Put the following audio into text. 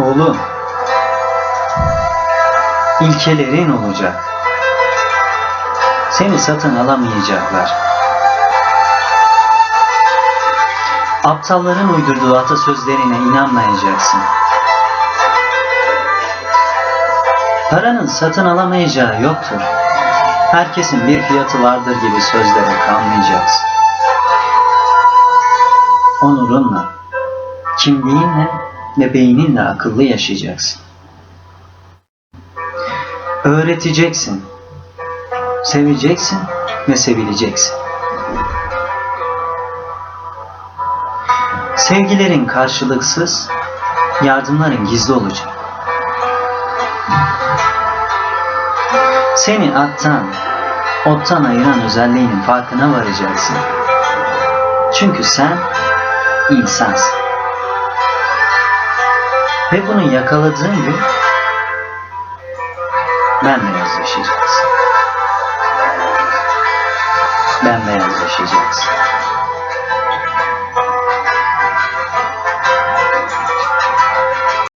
Oğlum, ilkelerin olacak. Seni satın alamayacaklar. Aptalların uydurduğu atasözlerine inanmayacaksın. Paranın satın alamayacağı yoktur. Herkesin bir fiyatı vardır gibi sözlere kanmayacaksın. Onurunla, kimliğinle ve beyninle akıllı yaşayacaksın. Öğreteceksin, seveceksin ve sevileceksin. Sevgilerin karşılıksız, yardımların gizli olacak. Seni attan, ottan ayıran özelliğinin farkına varacaksın. Çünkü sen insansın. Ve bunu yakaladığın gün bembeyaz yaşayacaksın. Bembeyaz yaşayacaksın.